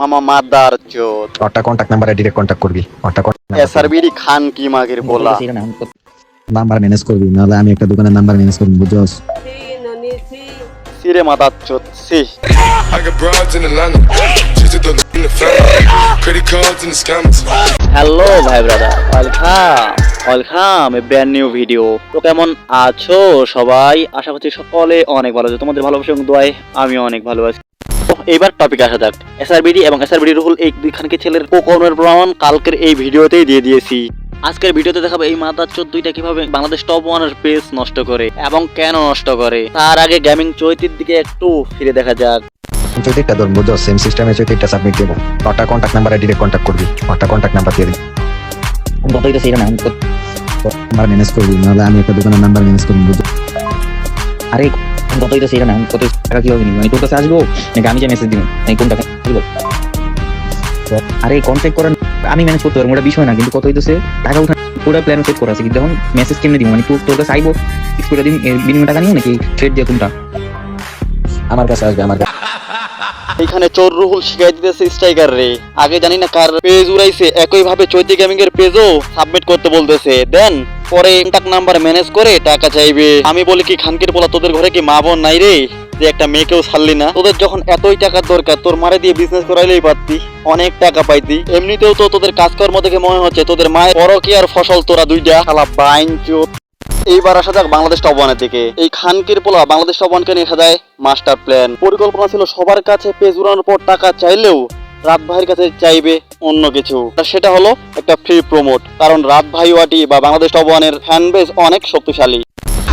মামা মাদার চোদ। ওটা কন্ট্যাক্ট নাম্বারে ডিরেক্ট কন্ট্যাক্ট করবি। ওটা এসআরবিডি খান কি মাগের বলা। নাম্বার ম্যানেজ করবি নাহলে আমি একটা দোকানের নাম্বার ম্যানেজ করবি বুঝছস? সিরে মাদার চোদ সি. হ্যালো ভাই brother welcome welcome a brand new video তো কেমন আছো সবাই? আশা করছি সকলে অনেক ভালো আছে। তোমাদের ভালোবাসা এবং দোয়ায় আমি অনেক ভালো আছি। তো এইবার টপিক আসা যাক। এসআরবিডি এবং এসআরবিডি রুহুল এই দুইখানকে ছেলের কোকনের প্রমাণ কালকের এই ভিডিওতেই দিয়ে দিয়েছি। আজকের ভিডিওতে দেখাবো এই মাদার চোদ দুইটা কীভাবে বাংলাদেশ টপ ওয়ানের পেজ নষ্ট করে এবং কেন নষ্ট করে। তার আগে গেমিং চৈতির দিকে একটু ফিরে দেখা যাক। পঞ্চদিকটা ধরুন বুঝছস সেম সিস্টেমে চৈতিরটা সাবমিট দেবো। ওটা কন্ট্যাক্ট নাম্বারে ডিরেক্ট কন্ট্যাক্ট করবি? ওটা কন্ট্যাক্ট নাম্বার দিয়ে দিবি? কতই তো সেই না নাম্বার ম্যানেজ করবি নাহলে আমি একটা দোকানের নাম্বার ম্যানেজ করবি আরে কতই তো সেই না কত টাকা কি হবে মানে তোর কাছে আসব নাকি আমি যে মেসেজ দিব এই কোন টাকা আসব আরে কন্ট্যাক্ট করেন আমি ম্যানেজ করতে পারব ওটা বিষয় না কিন্তু কতই তো সে টাকা উঠা পুরো প্ল্যান সেট করা আছে কিন্তু এখন মেসেজ কেমনে দিব মানে তোর কাছে আইবো এক্সপোর্ট দিন বিনিময় টাকা নিও নাকি ট্রেড দিয়ে কোনটা আমার কাছে আসবে আমার কাছে এখানে চোর রুহুল শিখাই দিতেছে স্ট্রাইকার রে। আগে জানি না কার পেজ উড়াইছে একই ভাবে চৈতি গেমিং এর পেজও সাবমিট করতে বলতেছে। দেন পরে কন্টাক্ট নাম্বার ম্যানেজ করে টাকা চাইবে। আমি বলি কি, খানকির পোলা, তোদের ঘরে কি মা বোন নাই রে? যে একটা মেয়েকেও ছাড়লি না। তোদের যখন এতই টাকার দরকার, তোর মারে দিয়ে বিজনেস করাইলেই পারতি, অনেক টাকা পাইতি। এমনিতেও তো তোদের কাজকর্ম দেখে মনে হচ্ছে, তোদের মায়ের বড় কি আর ফসল তোরা দুইটা। খালা বাইন এইবার আসা যাক বাংলাদেশ টপ ওয়ানের দিকে। এই খানকির পোলা বাংলাদেশ টপ ওয়ানকে নিয়ে সাজায় মাস্টার প্ল্যান পরিকল্পনা ছিল সবার কাছে পেজ উড়ানোর পর টাকা চাইলেও রাত ভাইয়ের কাছে চাইবে অন্য কিছু। সেটা হলো একটা ফ্রি প্রমোট কারণ রাত ভাই ওয়াটি বা বাংলাদেশ টপ ফ্যান বেস অনেক শক্তিশালী।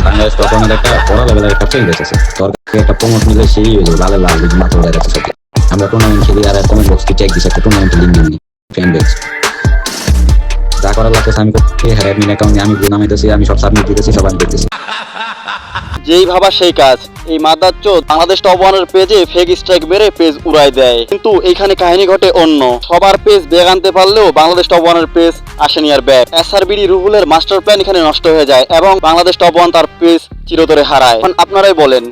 বাংলাদেশ তখন একটা বড় লেভেলের একটা এসেছে তোর একটা প্রমোট নিলে সেই হয়ে যাবে, লালে যাচ্ছে সত্যি আমরা টুর্নামেন্ট খেলি আর চেক টুর্নামেন্টের লিঙ্ক ফ্রেন্ড বেস যা করার লাগতেছে, আমি হ্যাঁ আমি আমি সব সাবমিট দিতেছি, সব আমি যেই ভাবা সেই কাজ। এই মাদার চোদ বাংলাদেশ টপ ওয়ানের পেজে ফেক স্ট্রাইক মেরে পেজ উড়াই দেয়। কিন্তু এখানে কাহিনী ঘটে অন্য। সবার পেজ ব্যাগ আনতে পারলেও বাংলাদেশ টপ ওয়ানের পেজ আসেনি আর ব্যাগ। এসআরবিডি রুহুলের মাস্টার প্ল্যান এখানে নষ্ট হয়ে যায় এবং বাংলাদেশ টপ ওয়ান তার পেজ চিরতরে হারায়। এখন আপনারাই বলেন,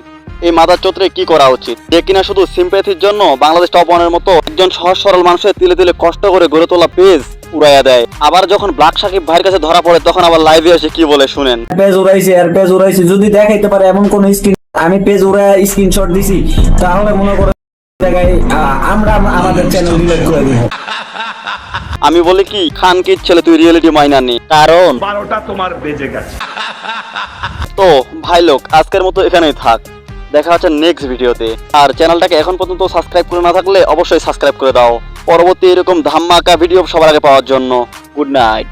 এই মাদার চোত্রে কি করা উচিত? যে কিনা শুধু সিম্প্যাথির জন্য বাংলাদেশ টপ ওয়ানের মতো একজন সহজ সরল মানুষের তিলে তিলে কষ্ট করে গড়ে তোলা পেজ উড়াইয়া দেয়। আবার যখন ব্লাক সাকিব ভাইয়ের কাছে ধরা পড়ে তখন আবার লাইভে এসে কি বলে শুনেন? পেজ উড়াইছে আর পেজ উড়াইছে। যদি দেখাইতে পারে এমন কোন স্ক্রিন আমি পেজ উড়াই স্ক্রিনশট দিছি তাহলে মনে করো জায়গায় আমরা আমাদের চ্যানেল ডিলিট করে দিব। আমি বলি কি খান কির ছেলে তুই রিয়েলিটি মাইনা নি। কারণ? বারোটা তোমার বেজে গেছে। তো ভাই লোক আজকের মতো এখানেই থাক। দেখা হচ্ছে নেক্সট ভিডিওতে আর চ্যানেলটাকে এখন পর্যন্ত সাবস্ক্রাইব করে না থাকলে অবশ্যই সাবস্ক্রাইব করে দাও। পরবর্তী এরকম ধাম্মাকা ভিডিও সবার আগে পাওয়ার জন্য গুড নাইট